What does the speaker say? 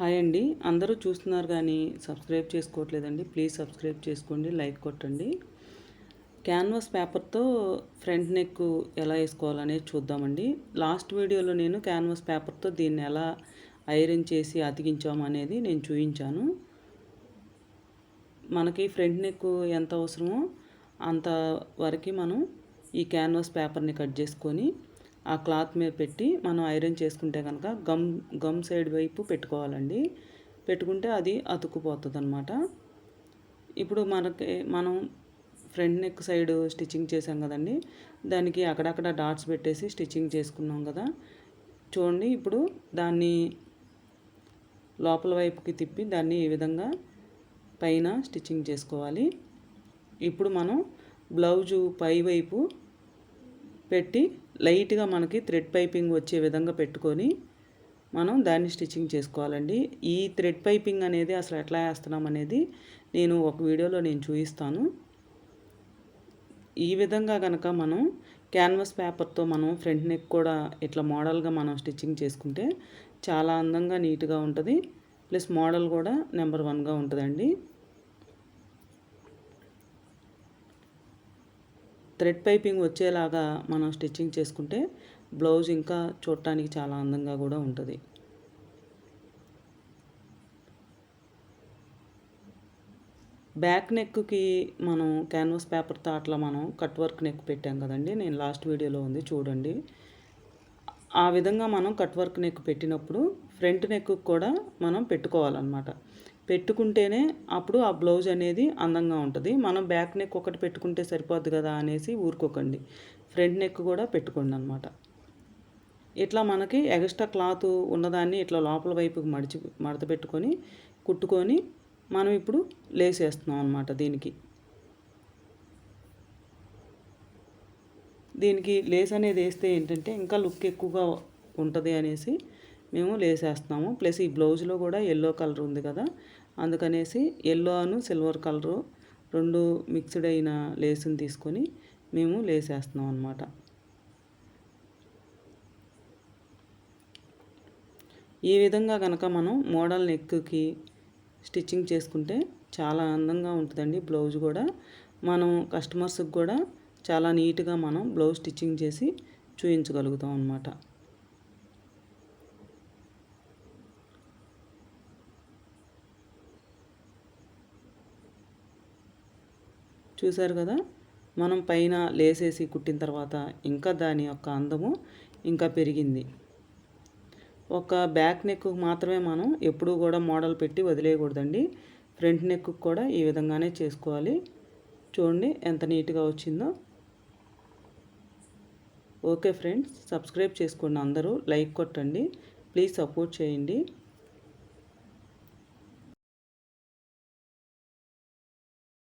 Hi అండి. అందరూ చూస్తున్నారు కానీ సబ్స్క్రైబ్ చేసుకోవట్లేదండి. ప్లీజ్ సబ్స్క్రైబ్ చేసుకోండి లైక్ కొట్టండి. క్యాన్వాస్ పేపర్తో ఫ్రంట్ నెక్ ఎలా వేసుకోవాలనేది చూద్దామండి. లాస్ట్ వీడియోలో నేను క్యాన్వాస్ పేపర్తో దీన్ని ఎలా ఐరన్ చేసి అతికించాము అనేది నేను చూపించాను. మనకి ఫ్రంట్ నెక్ ఎంత అవసరమో అంత వరకు మనం ఈ క్యాన్వాస్ పేపర్ని కట్ చేసుకొని ఆ క్లాత్ మీద పెట్టి మనం ఐరన్ చేసుకుంటే కనుక గమ్ గమ్ సైడ్ వైపు పెట్టుకోవాలండి. పెట్టుకుంటే అది అతుక్కుపోతుంది అనమాట ఇప్పుడు మనకి మనం ఫ్రంట్ నెక్ సైడ్ స్టిచ్చింగ్ చేసాం కదండి. దానికి అక్కడక్కడ డాట్స్ పెట్టేసి స్టిచ్చింగ్ చేసుకున్నాం కదా. చూడండి ఇప్పుడు దాన్ని లోపల వైపుకి తిప్పి దాన్ని ఈ విధంగా పైన స్టిచ్చింగ్ చేసుకోవాలి. ఇప్పుడు మనం బ్లౌజు పై వైపు పెట్టి లైట్గా మనకి థ్రెడ్ పైపింగ్ వచ్చే విధంగా పెట్టుకొని మనం దాన్ని స్టిచ్చింగ్ చేసుకోవాలండి. ఈ థ్రెడ్ పైపింగ్ అనేది అసలు ఎట్లా వేస్తున్నాం అనేది నేను ఒక వీడియోలో నేను చూపిస్తాను. ఈ విధంగా కనుక మనం క్యాన్వాస్ పేపర్తో మనం ఫ్రంట్ నెక్ కూడా ఇట్లా మోడల్గా మనం స్టిచ్చింగ్ చేసుకుంటే చాలా అందంగా నీట్గా ఉంటుంది. ప్లస్ మోడల్ కూడా నెంబర్ వన్గా ఉంటుందండి. థ్రెడ్ పైపింగ్ వచ్చేలాగా మనం స్టిచ్చింగ్ చేసుకుంటే బ్లౌజ్ ఇంకా చూడటానికి చాలా అందంగా కూడా ఉంటుంది. బ్యాక్ నెక్కి మనం క్యాన్వాస్ పేపర్తో అట్లా మనం కట్ వర్క్ నెక్ పెట్టాం కదండి నేను లాస్ట్ వీడియోలో ఉంది చూడండి. ఆ విధంగా మనం కట్ వర్క్ నెక్ పెట్టినప్పుడు ఫ్రంట్ నెక్ కూడా మనం పెట్టుకోవాలన్నమాట. పెట్టుకుంటేనే అప్పుడు ఆ బ్లౌజ్ అనేది అందంగా ఉంటుంది. మనం బ్యాక్ నెక్ ఒకటి పెట్టుకుంటే సరిపోద్ది కదా అనేసి ఊరుకోకండి. ఫ్రంట్ నెక్ కూడా పెట్టుకోండి అనమాట ఇట్లా మనకి ఎక్స్ట్రా క్లాత్ ఉన్నదాన్ని ఇట్లా లోపల వైపుకి మడిచి మడత పెట్టుకొని కుట్టుకొని మనం ఇప్పుడు లేస్ వేస్తున్నాం అనమాట దీనికి. దీనికి లేస్ అనేది వేస్తే ఏంటంటే ఇంకా లుక్ ఎక్కువగా ఉంటుంది అనేసి మేము లేసేస్తున్నాము. ప్లస్ ఈ బ్లౌజ్లో కూడా ఎల్లో కలర్ ఉంది కదా. అందుకనేసి ఎల్లోను సిల్వర్ కలరు రెండు మిక్స్డ్ అయిన లేసుని తీసుకొని మేము లేసేస్తున్నాం అనమాట ఈ విధంగా కనుక మనం మోడల్ నెక్కి స్టిచ్చింగ్ చేసుకుంటే చాలా అందంగా ఉంటుందండి బ్లౌజ్ కూడా. మనం కస్టమర్స్కి కూడా చాలా నీట్గా మనం బ్లౌజ్ స్టిచ్చింగ్ చేసి చూపించగలుగుతాం అనమాట చూశారు కదా? మనం పైన లేసేసి కుట్టిన తర్వాత ఇంకా దాని యొక్క అందము ఇంకా పెరిగింది. ఒక బ్యాక్ నెక్ మాత్రమే మనం ఎప్పుడూ కూడా మోడల్ పెట్టి వదిలేయకూడదండి. ఫ్రంట్ నెక్ కూడా ఈ విధంగానే చేసుకోవాలి. చూడండి ఎంత నీట్గా వచ్చిందో. ఓకే ఫ్రెండ్స్ సబ్స్క్రైబ్ చేసుకోండి అందరూ లైక్ కొట్టండి. ప్లీజ్ సపోర్ట్ చేయండి.